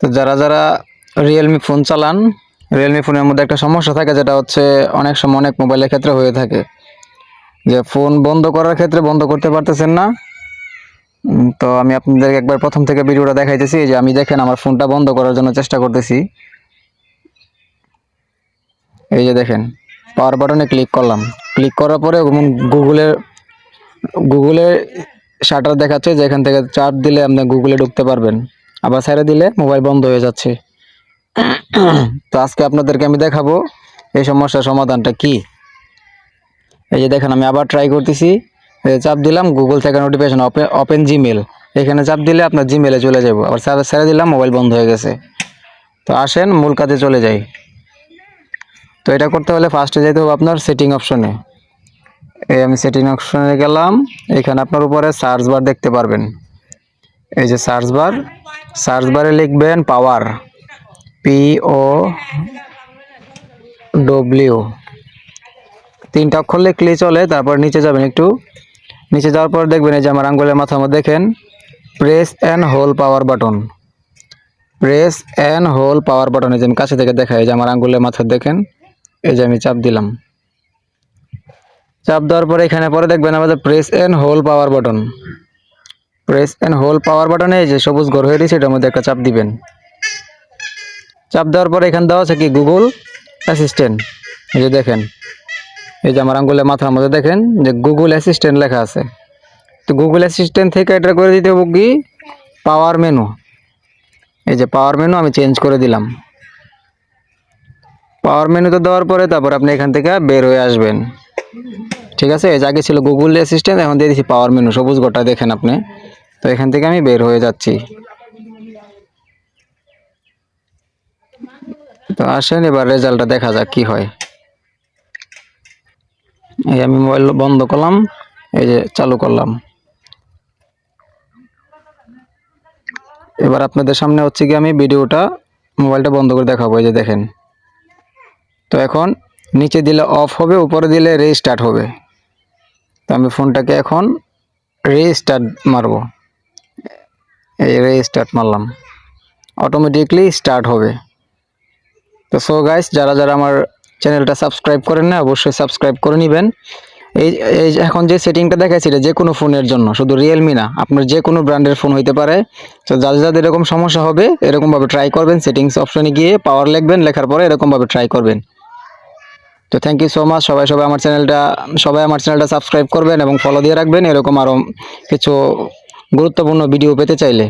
তো যারা যারা রিয়েলমি ফোন চালান রিয়েলমি ফোনের মধ্যে একটা সমস্যা থাকে যেটা হচ্ছে অনেক সময় অনেক মোবাইলের ক্ষেত্রে হয়ে থাকে। যে ফোন বন্ধ করার ক্ষেত্রে বন্ধ করতে পারতেছেন না। তো আমি আপনাদেরকে একবার প্রথম থেকে ভিডিওটা দেখাইতেছি যে আমি দেখেন আমার ফোনটা বন্ধ করার জন্য চেষ্টা করতেছি। এই যে দেখেন পাওয়ার বাটনে ক্লিক করলাম। ক্লিক করার পরে গুগলের গুগলের শাটার দেখাচ্ছে যে এখান থেকে চাপ দিলে আপনি গুগলে ঢুকতে পারবেন। আবার ছেড়ে দিলে মোবাইল বন্ধ হয়ে যাচ্ছে। তো আজকে আপনাদেরকে আমি দেখাবো এই সমস্যার সমাধানটা কি। এই যে দেখেন, আমি আবার ট্রাই করতেছি। চাপ দিলাম গুগল থেকে নোটিফিকেশন ওপেন জিমেল এখানে চাপ দিলে আপনার জিমেলে চলে যাব। আবার ছেড়ে দিলাম, মোবাইল বন্ধ হয়ে গেছে। তো আসেন, মূল কাজে চলে যাই। তো এটা করতে হলে ফার্স্টে যেতে হবে আপনার সেটিং অপশনে এই আমি সেটিং অপশনে গেলাম। এখানে আপনার উপরে সার্চ বার দেখতে পারবেন। এই যে সার্চ বার সার্চ বারে লিখবেন পাওয়ার পি ও ডব্লিউ তিনটা অক্ষর লিখলেই চলে, তারপর নিচে যাবেন একটু। নিচে যাওয়ার পর দেখবেন এই যে আমার আঙ্গুলের মাথার মধ্যে দেখেন। Press and hold power button press and hold power button এই যে আমি কাছে থেকে দেখাই যে আমার আঙ্গুলের মাথা দেখেন। এই যে আমি চাপ দিলাম। চাপ দেওয়ার পরে এখানে পরে দেখবেন আমাদের press and hold power button press and hold power বাটনে যে সবুজ ঘর হয়ে দিয়েছে এটার মধ্যে একটা চাপ দিবেন। চাপ দেওয়ার পরে এখানে দেওয়া আছে কি? গুগল অ্যাসিস্ট্যান্ট এই যে দেখেন, এই যে আমার আঙ্গুলের মাথার মধ্যে দেখেন যে গুগল অ্যাসিস্ট্যান্ট লেখা আছে। তো গুগল অ্যাসিস্ট্যান্ট থেকে এটা করে দিতে হবে কি? পাওয়ার মেনু এই যে পাওয়ার মেনু আমি চেঞ্জ করে দিলাম। পাওয়ার মেনুতে দেওয়ার পরে তারপর আপনি এখান থেকে বের হয়ে আসবেন। ঠিক আছে? এই যে আগে ছিল গুগল অ্যাসিস্ট্যান্ট এখন দিয়ে দিচ্ছি পাওয়ার মেনু সবুজ গোটা দেখেন আপনি। তো এখান থেকে আমি বের হয়ে যাচ্ছি। তো আসেন, এবার রেজাল্টটা দেখা যাক কি হয়। এই আমি মোবাইল বন্ধ করলাম, এই যে চালু করলাম। এবার আপনাদের সামনে হচ্ছে কি আমি ভিডিওটা, মোবাইলটা বন্ধ করে দেখাবো, এই যে দেখেন। তো এখন নিচে দিলে অফ হবে, উপরে দিলে রিস্টার্ট হবে। তো আমি ফোনটাকে এখন রিস্টার্ট মারবো। এই স্টার্ট মারলাম। অটোমেটিকলি স্টার্ট হবে। তো সো গাইস যারা যারা আমার চ্যানেলটা সাবস্ক্রাইব করেন না, অবশ্যই সাবস্ক্রাইব করে নেবেন। এই এই এখন যে সেটিংটা দেখাচ্ছি এটা যে কোনো ফোনের জন্য, শুধু রিয়েলমি না, আপনার যে কোনো ব্র্যান্ডের ফোন হইতে পারে। তো যাদের যাদের এরকম সমস্যা হবে, এরকমভাবে ট্রাই করবেন সেটিংস অপশনে গিয়ে পাওয়ার লিখবেন, লেখার পরে এরকমভাবে ট্রাই করবেন। তো থ্যাংক ইউ সো মাচ সবাই সবাই আমার চ্যানেলটা সবাই আমার চ্যানেলটা সাবস্ক্রাইব করবেন এবং ফলো দিয়ে রাখবেন, এরকম আরও কিছু গুরুত্বপূর্ণ ভিডিও পেতে চাইলে